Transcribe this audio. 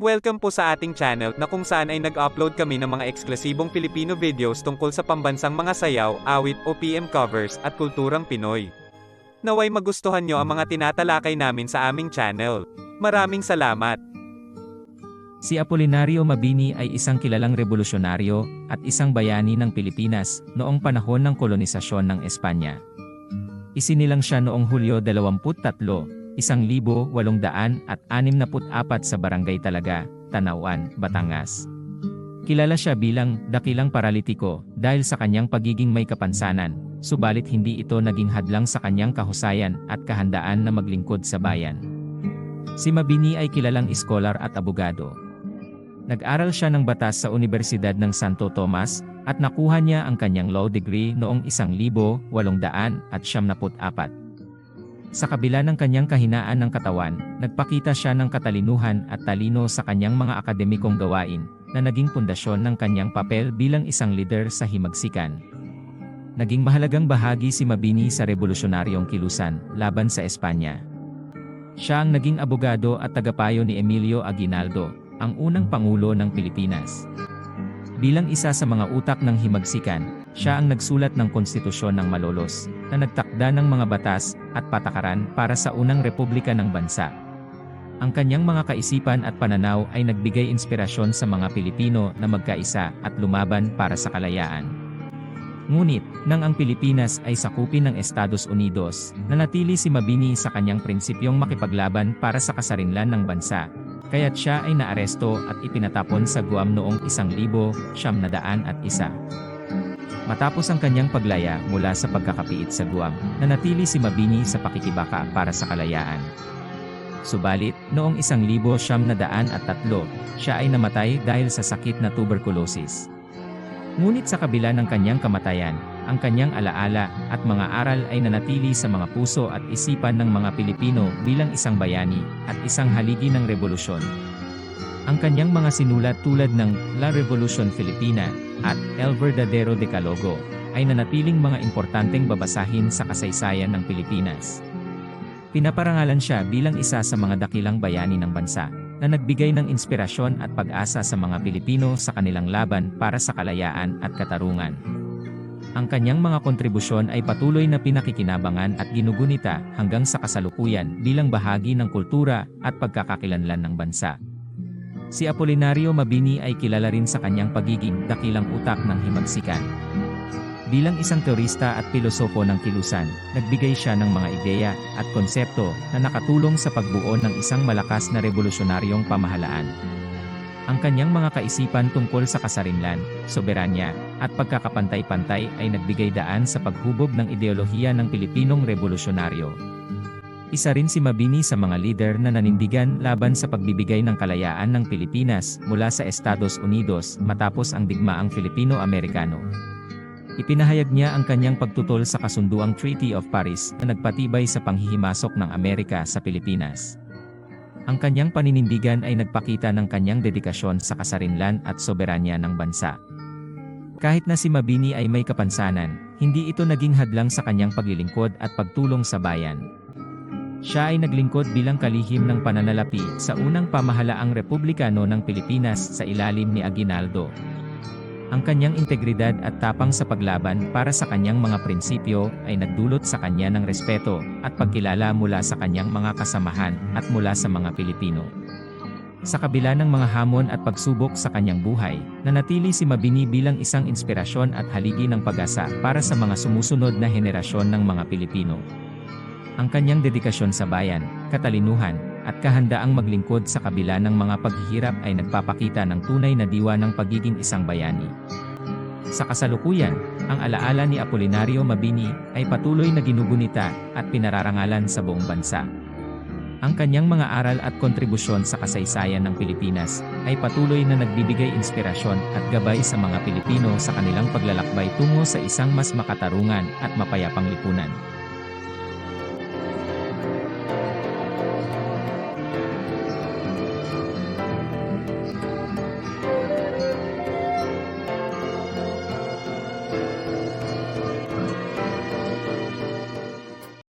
Welcome po sa ating channel na kung saan ay nag-upload kami ng mga eksklusibong Filipino videos tungkol sa pambansang mga sayaw, awit o PM covers at kulturang Pinoy. Naway magustuhan nyo ang mga tinatalakay namin sa aming channel. Maraming salamat! Si Apolinario Mabini ay isang kilalang revolusyonaryo at isang bayani ng Pilipinas noong panahon ng kolonisasyon ng Espanya. Isinilang siya noong Hulyo 23, 1864 sa Barangay Talaga, Tanawan, Batangas. Kilala siya bilang dakilang paralitiko dahil sa kanyang pagiging may kapansanan, subalit hindi ito naging hadlang sa kanyang kahusayan at kahandaan na maglingkod sa bayan. Si Mabini ay kilalang iskolar at abogado. Nag-aral siya ng batas sa Universidad ng Santo Tomas at nakuha niya ang kanyang law degree noong 1874. Sa kabila ng kanyang kahinaan ng katawan, nagpakita siya ng katalinuhan at talino sa kanyang mga akademikong gawain na naging pundasyon ng kanyang papel bilang isang leader sa himagsikan. Naging mahalagang bahagi si Mabini sa revolusyonaryong kilusan laban sa Espanya. Siya ang naging abogado at tagapayo ni Emilio Aguinaldo, ang unang Pangulo ng Pilipinas. Bilang isa sa mga utak ng himagsikan, siya ang nagsulat ng konstitusyon ng Malolos, na nagtakda ng mga batas at patakaran para sa unang republika ng bansa. Ang kanyang mga kaisipan at pananaw ay nagbigay inspirasyon sa mga Pilipino na magkaisa at lumaban para sa kalayaan. Ngunit, nang ang Pilipinas ay sakupin ng Estados Unidos, nanatili si Mabini sa kanyang prinsipyong makipaglaban para sa kasarinlan ng bansa, kaya't siya ay naaresto at ipinatapon sa Guam noong 1901. Matapos ang kanyang paglaya mula sa pagkakapiit sa Guam, nanatili si Mabini sa pakikibaka para sa kalayaan. Subalit, noong 1903, siya ay namatay dahil sa sakit na tuberculosis. Ngunit sa kabila ng kanyang kamatayan, ang kanyang alaala at mga aral ay nanatili sa mga puso at isipan ng mga Pilipino bilang isang bayani at isang haligi ng revolusyon. Ang kanyang mga sinulat tulad ng La Revolution Filipina at El Verdadero Decalogo ay nanatiling mga importanteng babasahin sa kasaysayan ng Pilipinas. Pinaparangalan siya bilang isa sa mga dakilang bayani ng bansa na nagbigay ng inspirasyon at pag-asa sa mga Pilipino sa kanilang laban para sa kalayaan at katarungan. Ang kanyang mga kontribusyon ay patuloy na pinakikinabangan at ginugunita hanggang sa kasalukuyan bilang bahagi ng kultura at pagkakakilanlan ng bansa. Si Apolinario Mabini ay kilala rin sa kanyang pagiging dakilang utak ng himagsikan. Bilang isang teorista at pilosopo ng kilusan, nagbigay siya ng mga ideya at konsepto na nakatulong sa pagbuo ng isang malakas na revolusyonaryong pamahalaan. Ang kanyang mga kaisipan tungkol sa kasarinlan, soberanya, at pagkakapantay-pantay ay nagbigay daan sa paghubog ng ideolohiya ng Pilipinong revolusyonaryo. Isa rin si Mabini sa mga lider na nanindigan laban sa pagbibigay ng kalayaan ng Pilipinas mula sa Estados Unidos matapos ang digmaang Filipino-Amerikano. Ipinahayag niya ang kanyang pagtutol sa kasunduang Treaty of Paris na nagpatibay sa panghihimasok ng Amerika sa Pilipinas. Ang kanyang paninindigan ay nagpakita ng kanyang dedikasyon sa kasarinlan at soberanya ng bansa. Kahit na si Mabini ay may kapansanan, hindi ito naging hadlang sa kanyang paglilingkod at pagtulong sa bayan. Siya ay naglingkod bilang kalihim ng pananalapi sa unang pamahalaang republikano ng Pilipinas sa ilalim ni Aguinaldo. Ang kanyang integridad at tapang sa paglaban para sa kanyang mga prinsipyo ay nagdulot sa kanya ng respeto at pagkilala mula sa kanyang mga kasamahan at mula sa mga Pilipino. Sa kabila ng mga hamon at pagsubok sa kanyang buhay, nanatili si Mabini bilang isang inspirasyon at haligi ng pag-asa para sa mga sumusunod na henerasyon ng mga Pilipino. Ang kanyang dedikasyon sa bayan, katalinuhan, at kahandaang maglingkod sa kabila ng mga paghihirap ay nagpapakita ng tunay na diwa ng pagiging isang bayani. Sa kasalukuyan, ang alaala ni Apolinario Mabini ay patuloy na ginugunita at pinararangalan sa buong bansa. Ang kanyang mga aral at kontribusyon sa kasaysayan ng Pilipinas ay patuloy na nagbibigay inspirasyon at gabay sa mga Pilipino sa kanilang paglalakbay tungo sa isang mas makatarungan at mapayapang lipunan.